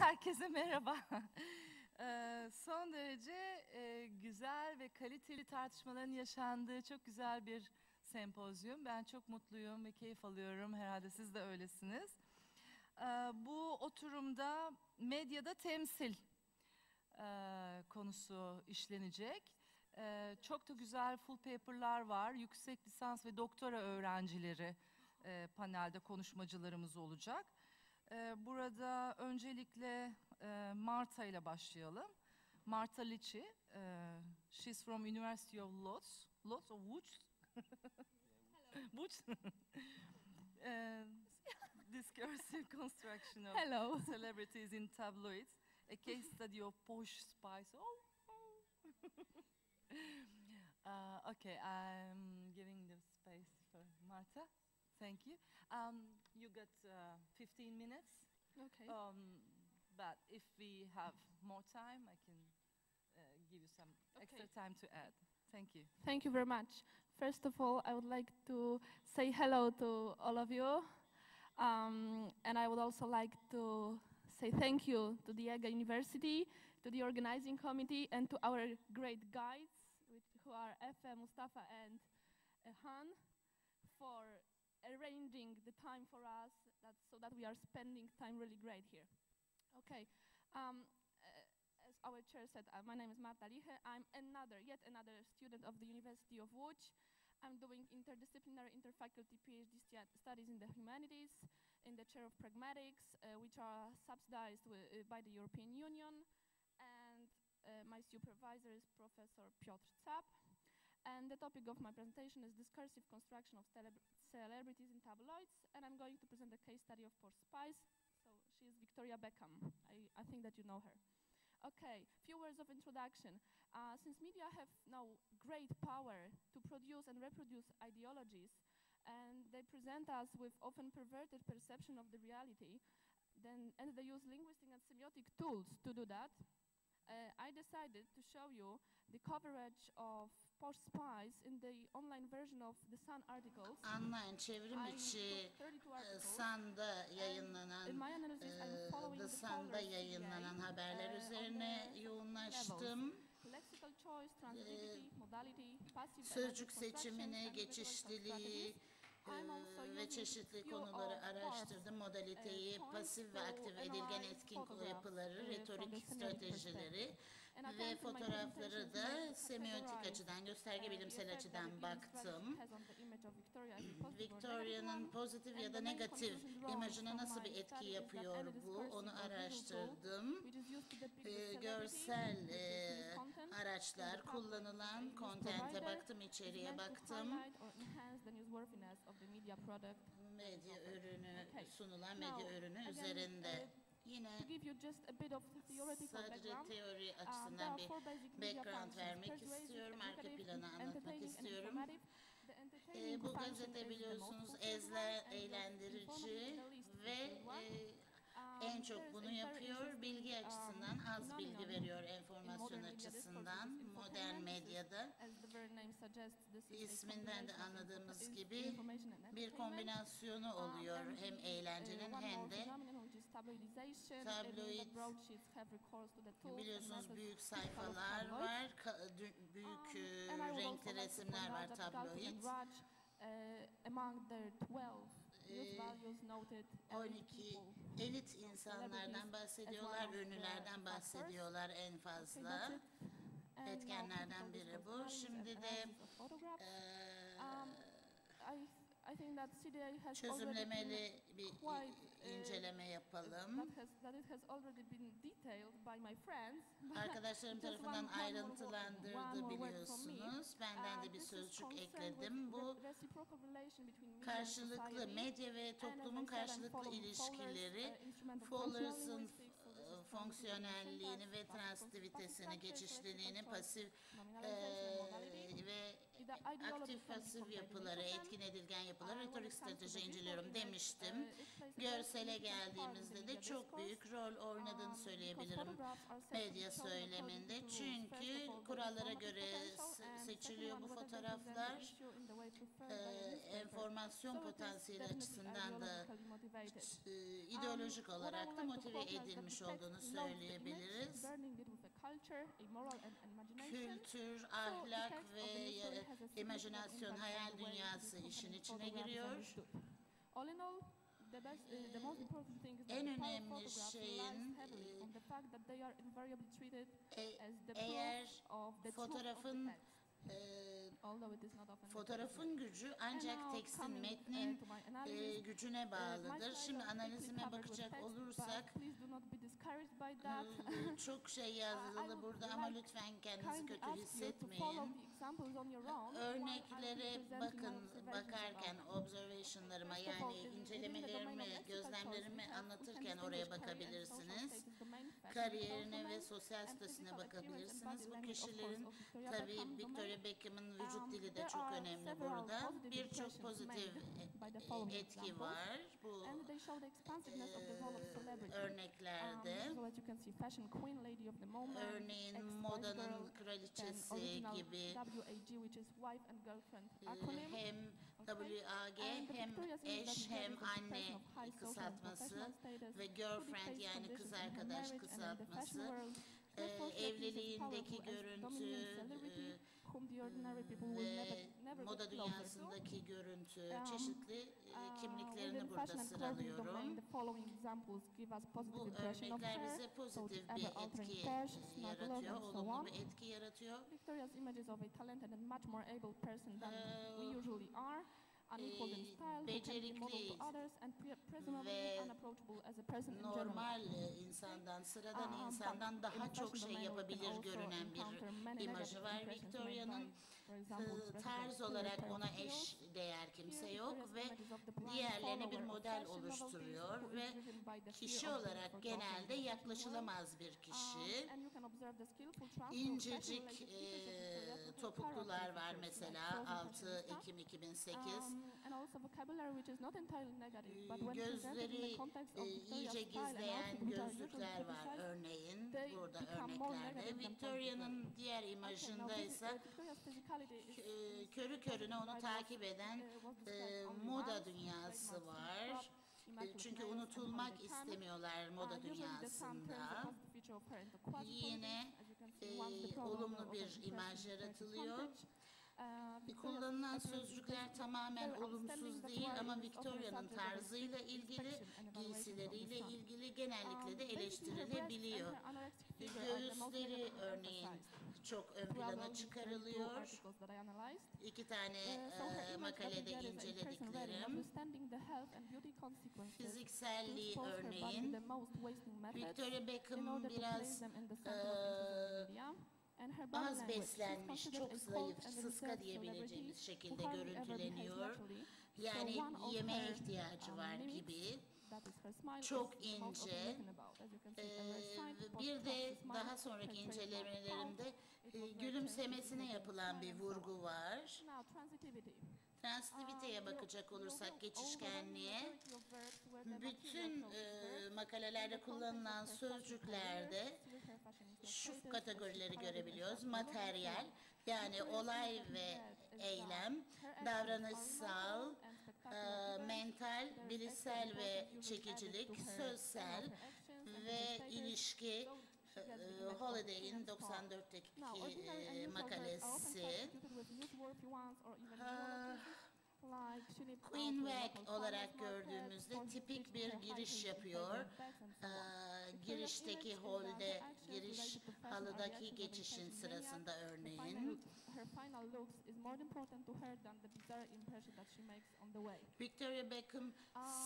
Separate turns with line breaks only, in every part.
Herkese merhaba. Ee, Son derece e, güzel ve kaliteli tartışmaların yaşandığı çok güzel bir sempozyum. Ben çok mutluyum ve keyif alıyorum. Herhalde siz de öylesiniz. Ee, Bu oturumda medyada temsil e, konusu işlenecek. Ee, Çok da güzel full paper'lar var. Yüksek lisans ve doktora öğrencileri e, panelde konuşmacılarımız olacak. Ee, Burada öncelikle e, Marta ile başlayalım. Marta Lici, e, she's from University of Lodz, Lodz or Łódź? Łódź. Discursive construction of
Hello.
celebrities in tabloids, a case study of posh spice. Oh, oh. uh, okay, I'm giving the space for Marta. Thank you. Um, you get uh, 15 minutes.
Okay.
Um, but if we have more time, I can uh, give you some extra time to add. Thank you.
Thank you very much. First of all, I would like to say hello to all of you. Um, and I would also like to say thank you to Diego University, to the organizing committee, and to our great guides, which, who are Efe, Mustafa, and uh, Han, for arranging the time for us that, so that we are spending time really great here. Okay. Um, uh, as our chair said, uh, my name is Marta Liche. I'm another, yet another student of the University of Łódź. I'm doing interdisciplinary interfaculty PhD stu- studies in the humanities, in the chair of pragmatics, uh, which are subsidized uh, by the European Union. And uh, my supervisor is Professor Piotr Tsap. And the topic of my presentation is discursive construction of celebrities in tabloids. And I'm going to present a case study of Porsche Spice. So she is Victoria Beckham. I, I think that you know her. Okay, few words of introduction. Uh, since media have now great power to produce and reproduce ideologies, and they present us with often perverted perception of the reality, then and they use linguistic and semiotic tools to do that. Uh, I decided to show you the coverage of Posh Spies in the online version of the Sun articles.
Online çevrim içi
took 32 articles.
Sun'da yayınlanan, e, The Sun'da yayınlanan haberler
uh, on
üzerine yoğunlaştım.
Passive
Sözcük
and
geçişliliği ve çeşitli konuları araştırdım. Modaliteyi,
uh,
pasif ve aktif edilgen etkin yapıları,
uh,
retorik stratejileri ve fotoğrafları da semiotik açıdan,
uh,
gösterge
the
bilimsel açıdan baktım.
has on the image of Victoria as a positive or negative
Victoria'nın pozitif ya da negatif imajına nasıl bir etki yapıyor bu, onu araştırdım. Ee,
celebrity,
görsel e, araçlar, kullanılan kontente baktım,
to
baktım. Medya ürünü, sunulan medya ürünü
again,
üzerinde.
uh,
Yine sadece teori
uh,
açısından bir background vermek istiyorum, arka planı anlatmak istiyorum.
Entertaining
bu gazete biliyorsunuz
fulfilling
ezle,
one and the
eğlendirici ve e,
Um,
en çok bunu yapıyor. Bilgi
um,
açısından az bilgi veriyor enformasyon açısından. Modern medyada isminden de anladığımız gibi bir kombinasyonu
Um,
oluyor hem eğlencenin
uh,
hem de Tabloid. biliyorsunuz büyük sayfalar var, büyük
Um,
e, renkli resimler var tabloid.
and Raj, uh, among their 12 youth
Ee,
values noted elite
12
people.
elit insanlardan bahsediyorlar,
the
ünlülerden bahsediyorlar en fazla. Etkenlerden
typical
biri bu. Şimdi de. Eee,
Um,
çözümlemeli bir
uh,
inceleme yapalım. Arkadaşlarım tarafından ayrıntılandırdı biliyorsunuz. Benden de
Uh,
bir sözcük ekledim. Bu karşılıklı medya ve toplumun karşılıklı ilişkileri,
Fowler's,
fonksiyonelliğini ve transitivitesini, geçişliliğini, pasif e, ve aktif pasif
Beethoven.
etkin edilgen yapıları,
when
retorik strateji inceliyorum demiştim.
very
Görsele geldiğimizde de çok büyük rol oynadığını söyleyebilirim
be
medya söyleminde. Çünkü kurallara göre
and
seçiliyor bu fotoğraflar. enformasyon potansiyeli açısından da e, ideolojik olarak da motive edilmiş olduğunu söyleyebiliriz.
Burning it with a culture, a moral and imagination.
Kültür, ahlak ve e, imajinasyon, hayal dünyası işin içine giriyor. En önemli şeyin, e, eğer fotoğrafın e, fotoğrafın gücü ancak tekstin,
uh,
metnin
my
e, gücüne
uh,
bağlıdır. Şimdi analizime bakacak olursak e, çok şey yazılı burada ama lütfen kendinizi kötü hissetmeyin. Örneklere bakın, bakarken observationlarıma yani incelemelerimi, gözlemlerimi anlatırken oraya bakabilirsiniz. Kariyerine ve sosyal statüsüne bakabilirsiniz. Bu kişilerin tabii. Victoria Beckham'ın vücut dili de çok önemli burada. Birçok pozitif e- etki var bu e, örneklerde.
Um,
Örneğin modanın kraliçesi gibi hem? WAG hem eş hem anne kısaltması ve girlfriend yani kız arkadaş kısaltması. e, evliliğindeki görüntü
whom the ordinary people will never,
ve
never
moda
get closer to.
görüntü,
Um,
çeşitli
Uh,
kimliklerini burada
clothing domain, the following examples give us positive
Bu
impression of her.
bize
So
pozitif
it's
bir etki
snuggle
yaratıyor,
and so
olumlu bir etki yaratıyor.
Victoria's images of a talented and much more able person than we usually are, unequal in
e,
style, who can be model to others, and pre- presumably unapproachable as a person in general.
Normal insandan, sıradan
Uh,
insandan
but
daha
in
çok şey yapabilir görünen bir imajı var. Victoria'nın tarz olarak ona eş değer kimse yok ve diğerlerine bir model oluşturuyor ve kişi olarak genelde yaklaşılamaz bir kişi.
Um,
İncecik e, topuklular var mesela
frozen
6
fashionista.
Ekim 2008.
Um, and also vocabulary which is not entirely negative,
Ee,
but when presented in the
Gözleri e, iyice gizleyen gözlükler var örneğin burada örneklerde. Victoria'nın diğer
now
imajında ise
uh,
e, körü körüne onu takip eden
uh,
e, moda dünyası var. E, Çünkü unutulmak istemiyorlar
Uh,
moda dünyasında. Yine, e, olumlu bir imaj yaratılıyor.
Uh, Victoria's
Kullanılan sözcükler tamamen olumsuz değil ama Victoria'nın tarzıyla ilgili, giysileriyle ilgili genellikle de
and
eleştirilebiliyor.
the most
Göğüsleri örneğin çok ön plana
these 22
çıkarılıyor. İki tane
her
e, makalede incelediklerim. Fizikselliği örneğin. Victoria
in
Beckham
order to place
biraz
them
az beslenmiş, çok zayıf, sıska diyebileceğimiz şekilde görüntüleniyor. Yani yemeğe ihtiyacı
um,
var gibi. Çok ince. Ee, bir de daha sonraki incelemelerimde e, gülümsemesine yapılan bir vurgu var.
Um,
bakacak olursak geçişkenliğe, bütün e, makalelerde kullanılan sözcüklerde
her fashionista
şu kategorileri
fashion
görebiliyoruz. Materyal, yani olay ve eylem, davranışsal, e, mental, bilişsel ve çekicilik, sözsel ve ilişki, e,
the
e, Holiday'in
freedom star.
94'teki
Now, ordinary and
e,
usual verbs are often
makalesi. Queen Wag olarak gördüğümüzde tipik bir giriş yapıyor.
Victoria's
girişteki holde, giriş halıdaki geçişin sırasında örneğin.
Her final looks is more important to her than the bizarre impression that she makes on the way.
Victoria Beckham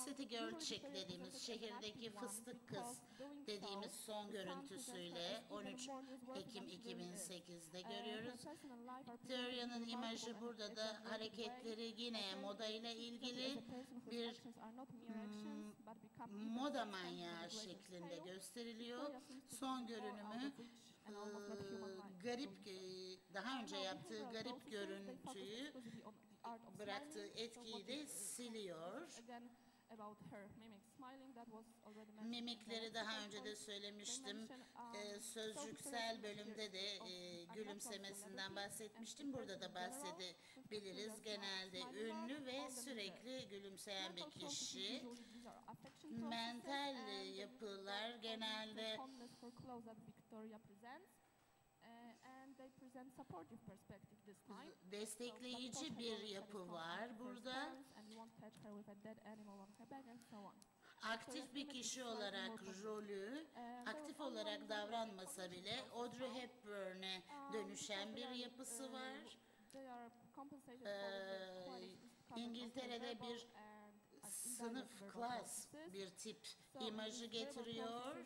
City Girl Chick dediğimiz şehirdeki fıstık kız dediğimiz
so,
son görüntüsüyle
as even
13
more newsworthy
Ekim
than she really is.
2008'de
Uh,
görüyoruz. Victoria'nın imajı burada da hareketleri yine moda ile ilgili bir,
even
moda manyağı şeklinde gösteriliyor. Son görünümü
e,
like.
garip, daha önce yaptığı garip görüntüyü bıraktığı etkiyi de siliyor. Mimikleri daha
lexicon
önce de söylemiştim.
um,
Ee, sözcüksel bölümde de e, gülümsemesinden bahsetmiştim. Burada da bahsedebiliriz. Genelde ünlü ve sürekli gülümseyen bir kişi. Mental e, yapılar genelde destekleyici bir yapı var burada. Aktif bir kişi olarak rolü, aktif olarak davranmasa bile Audrey Hepburn'e dönüşen bir yapısı var. Ee, İngiltere'de bir sınıf, klas bir tip imajı getiriyor.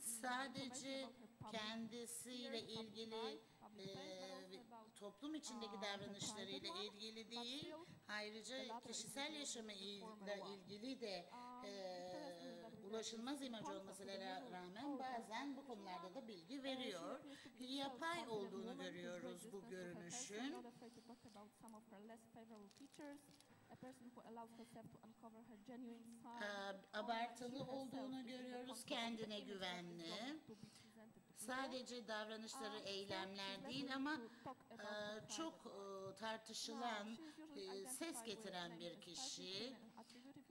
Sadece kendisiyle ilgili e, toplum içindeki davranışlarıyla ilgili değil, ayrıca kişisel yaşamıyla ilgili de e, ulaşılmaz imaj olmasına rağmen bazen bu konularda da bilgi veriyor. Yapay olduğunu görüyoruz bu görünüşün. Abartılı olduğunu görüyoruz, kendine güvenli. Sadece davranışları eylemler değil ama e, çok e, tartışılan, e, ses getiren bir kişi.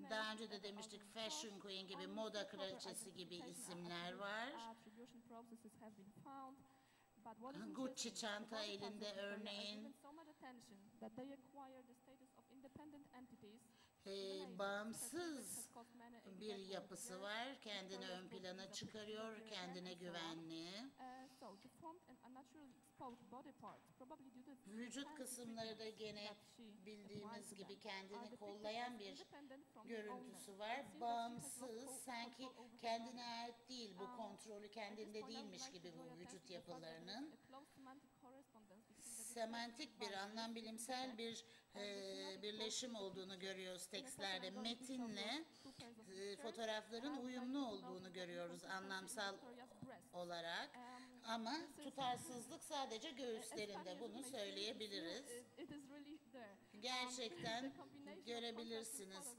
Daha önce de demiştik Fashion Queen gibi, moda kraliçesi gibi isimler var. Gucci çanta elinde örneğin. E, bağımsız bir yapısı var. Kendini ön plana çıkarıyor, kendine güvenli. Vücut kısımları da gene bildiğimiz gibi kendini kollayan bir görüntüsü var. Bağımsız, sanki kendine ait değil, bu kontrolü kendinde değilmiş gibi bu vücut yapılarının. Semantik bir, anlam bilimsel bir e, birleşim olduğunu görüyoruz tekstlerde. Metinle e, fotoğrafların uyumlu olduğunu görüyoruz anlamsal olarak. Ama tutarsızlık sadece göğüslerinde bunu söyleyebiliriz. Gerçekten görebilirsiniz.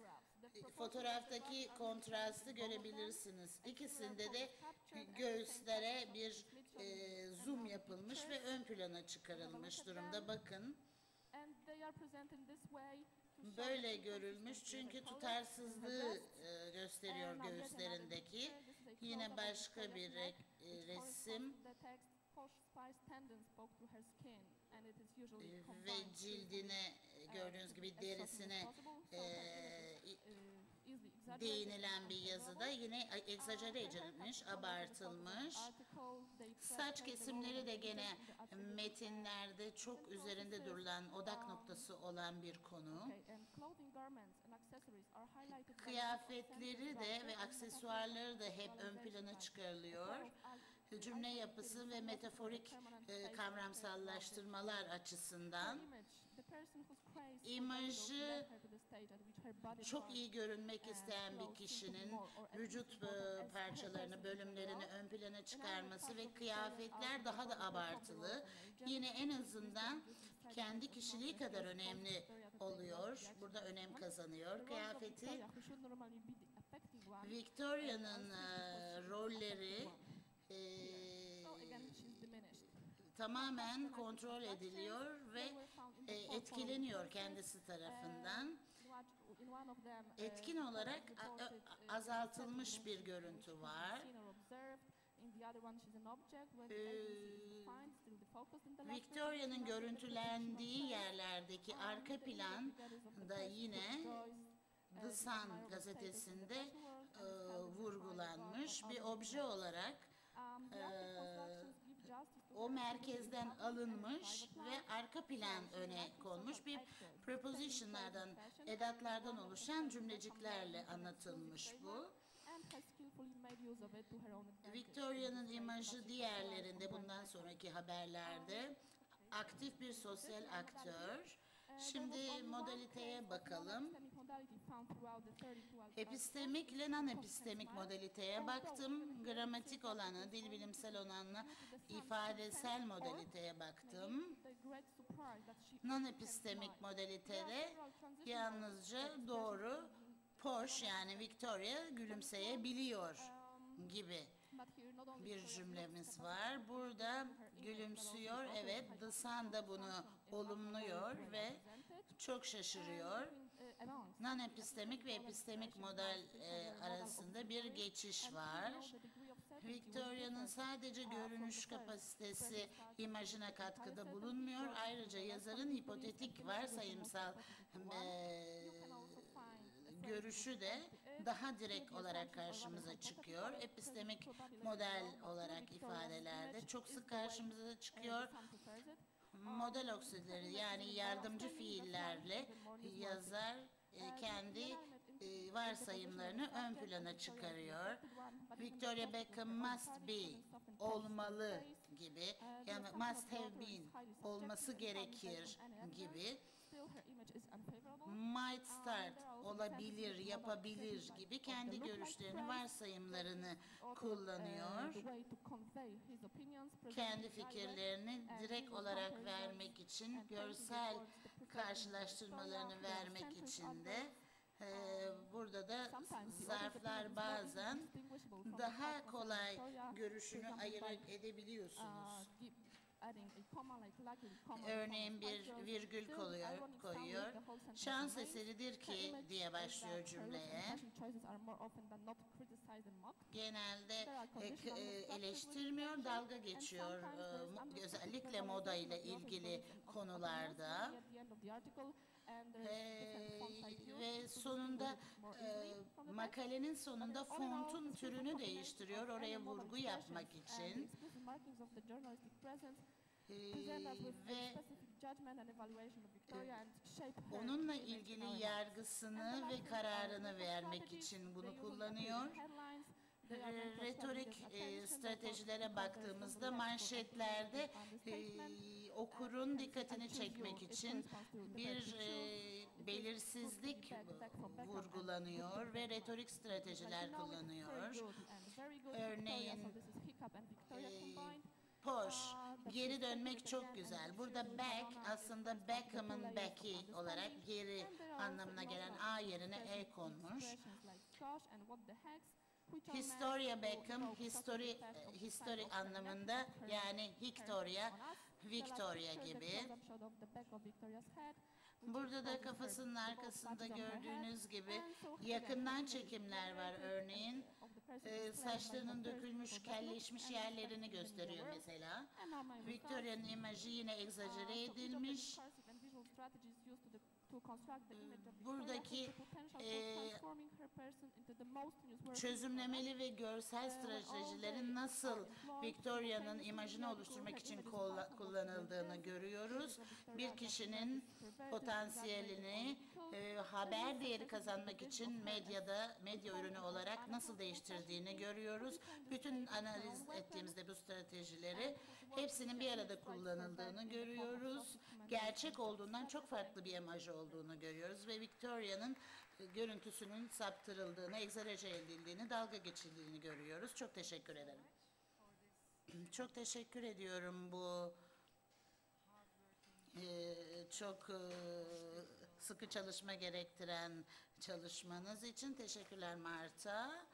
Fotoğraftaki kontrastı görebilirsiniz. İkisinde de göğüslere bir e, zoom yapılmış ve ön plana çıkarılmış durumda. Bakın böyle görülmüş çünkü tutarsızlığı e, gösteriyor göğüslerindeki. Yine başka bir e, resim ve cildine e, gördüğünüz gibi derisine e, değinilen bir yazıda yine egzajere edilmiş, abartılmış. Saç kesimleri de gene metinlerde çok üzerinde durulan, odak noktası olan bir konu. Kıyafetleri de ve aksesuarları da hep ön plana çıkarılıyor. Cümle yapısı ve metaforik e, kavramsallaştırmalar açısından imajı çok iyi görünmek isteyen bir kişinin vücut parçalarını, bölümlerini ön plana çıkarması ve kıyafetler daha da abartılı. Yine en azından kendi kişiliği kadar önemli oluyor. Burada önem kazanıyor kıyafeti. Victoria'nın e, rolleri e, tamamen kontrol ediliyor ve e, etkileniyor kendisi tarafından. Etkin olarak a- a- azaltılmış bir görüntü var. Victoria'nın görüntülendiği yerlerdeki arka plan da yine The Sun gazetesinde e, vurgulanmış bir obje olarak e, o merkezden alınmış ve arka plan öne konmuş bir prepositionlardan, edatlardan oluşan cümleciklerle anlatılmış bu. Victoria'nın imajı diğerlerinde bundan sonraki haberlerde aktif bir sosyal aktör. Şimdi modaliteye bakalım. Modality found throughout the 32 alphabet
Epistemik ile non-epistemik modaliteye baktım. Gramatik olanı, dil bilimsel olanla ifadesel modaliteye baktım. Non-epistemik modalitede yalnızca doğru, poş yani Victoria gülümseyebiliyor gibi bir cümlemiz var. Burada gülümsüyor, evet, The Sun da bunu olumluyor ve çok şaşırıyor.
Amongst
Non-epistemik ve epistemik model e, arasında bir geçiş var. Victoria'nın sadece görünüş kapasitesi imajına katkıda bulunmuyor. Ayrıca yazarın hipotetik varsayımsal e, görüşü de daha direkt olarak karşımıza çıkıyor. Epistemik model olarak ifadelerde çok sık karşımıza çıkıyor. Model oksileri yani yardımcı fiillerle yazar e, kendi e, varsayımlarını ön plana çıkarıyor. Victoria Beckham must be, olmalı gibi, yani must have been, olması gerekir gibi, might start, olabilir, yapabilir gibi kendi görüşlerini, varsayımlarını kullanıyor. Kendi fikirlerini direkt olarak vermek için, görsel karşılaştırmalarını vermek için de e, burada da zarflar bazen daha kolay görüşünü ayırt edebiliyorsunuz. Örneğin bir virgül koyuyor, koyuyor. Şans eseridir ki diye başlıyor cümleye. Genelde e, e, eleştirmiyor, dalga geçiyor. e, Özellikle moda ile ilgili konularda. Ve sonunda e, makalenin sonunda fontun türünü değiştiriyor oraya vurgu yapmak için. Ve onunla ilgili yargısını ve kararını vermek için bunu kullanıyor. Re- Retorik e, stratejilere baktığımızda manşetlerde e, okurun dikkatini çekmek için bir e, belirsizlik vurgulanıyor ve retorik stratejiler kullanıyor. Örneğin e, poş, geri dönmek çok güzel. Burada back aslında Beckham'ın back'i olarak geri anlamına gelen A yerine E konmuş. Historia Beckham, history, e, history anlamında yani Victoria, Victoria gibi. Burada da kafasının arkasında gördüğünüz gibi yakından çekimler var örneğin. E, saçlarının dökülmüş, kelleşmiş yerlerini gösteriyor mesela. Victoria'nın imajı yine egzajere edilmiş. Buradaki e, çözümlemeli ve görsel stratejilerin nasıl Victoria'nın imajını oluşturmak için kullanıldığını görüyoruz. Bir kişinin potansiyelini e, haber değeri kazanmak için medyada medya ürünü olarak nasıl değiştirdiğini görüyoruz. Bütün analiz ettiğimizde bu stratejileri hepsinin bir arada kullanıldığını görüyoruz. Gerçek olduğundan çok farklı bir imaj olduğunu görüyoruz ve Victoria'nın görüntüsünün saptırıldığını, egzajere edildiğini, dalga geçildiğini görüyoruz. Çok teşekkür ederim. Çok teşekkür ediyorum bu e, çok e, sıkı çalışma gerektiren çalışmanız için. Teşekkürler Marta.